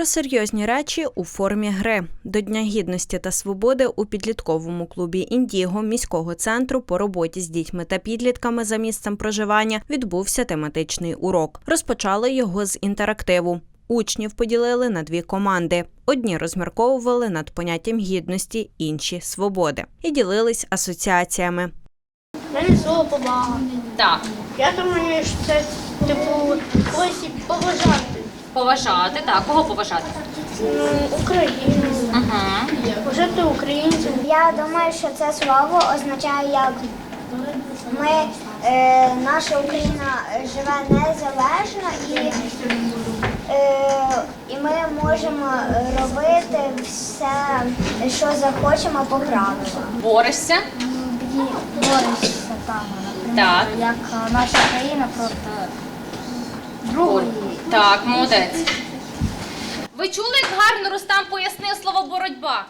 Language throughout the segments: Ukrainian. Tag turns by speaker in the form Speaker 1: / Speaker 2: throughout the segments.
Speaker 1: Про серйозні речі у формі гри до Дня гідності та свободи у підлітковому клубі Індіго міського центру по роботі з дітьми та підлітками за місцем проживання відбувся тематичний урок. Розпочали його з інтерактиву. Учнів поділили на дві команди. Одні розмірковували над поняттям гідності, інші свободи і ділились асоціаціями.
Speaker 2: Мене слово повага.
Speaker 3: Так,
Speaker 2: Я думаю, що це типу спосіб поважати
Speaker 3: поважати, так, кого поважати?
Speaker 2: ну, Україну,
Speaker 3: Угу.
Speaker 2: поважати українців.
Speaker 4: Я думаю, що це слово означає, як ми, е, наша Україна живе незалежно і, е, і ми можемо робити все, що захочемо по правилам.
Speaker 3: Борешся?
Speaker 5: боротися там,
Speaker 3: Так.
Speaker 5: як наша країна проти другої.
Speaker 3: Так, молодець. Ви чули, як гарно Рустам пояснив слово боротьба?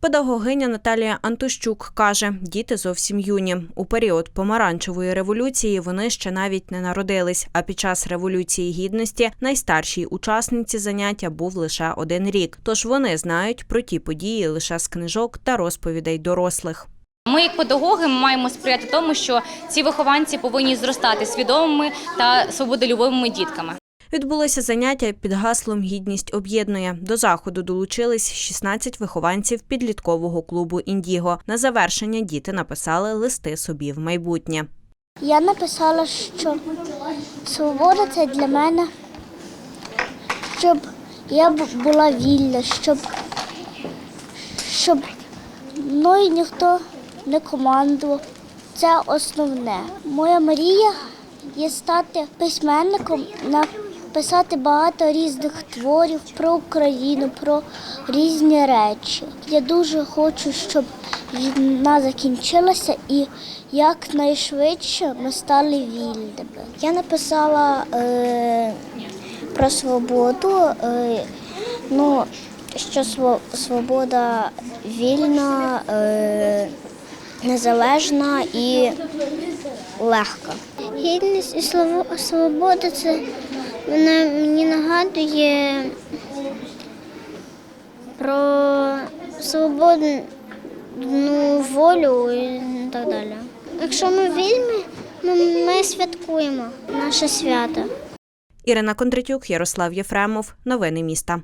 Speaker 1: Педагогиня Наталія Антощук каже, діти зовсім юні. У період помаранчевої революції вони ще навіть не народились. А під час революції гідності найстаршій учасниці заняття був лише один рік. Тож вони знають про ті події лише з книжок та розповідей дорослих.
Speaker 3: Ми, як педагоги, ми маємо сприяти тому, що ці вихованці повинні зростати свідомими та свободолюбивими дітками.
Speaker 1: Відбулося заняття під гаслом Гідність об'єднує. До заходу долучились 16 вихованців підліткового клубу Індіго. На завершення діти написали листи собі в майбутнє.
Speaker 4: Я написала, що свобода це для мене, щоб я була вільна, щоб, щоб мною ніхто не командував. Це основне. Моя мрія є стати письменником, написати багато різних творів про Україну, про різні речі. Я дуже хочу, щоб війна закінчилася і якнайшвидше ми стали вільними. Я написала е, про свободу, е, ну, що свобода вільна, е, незалежна і легка. Гідність і свобода це вона мені нагадує про свободну волю і так далі. Якщо ми вільні, ми, ми святкуємо наше свято.
Speaker 1: Ірина Кондратюк, Ярослав Єфремов. Новини міста.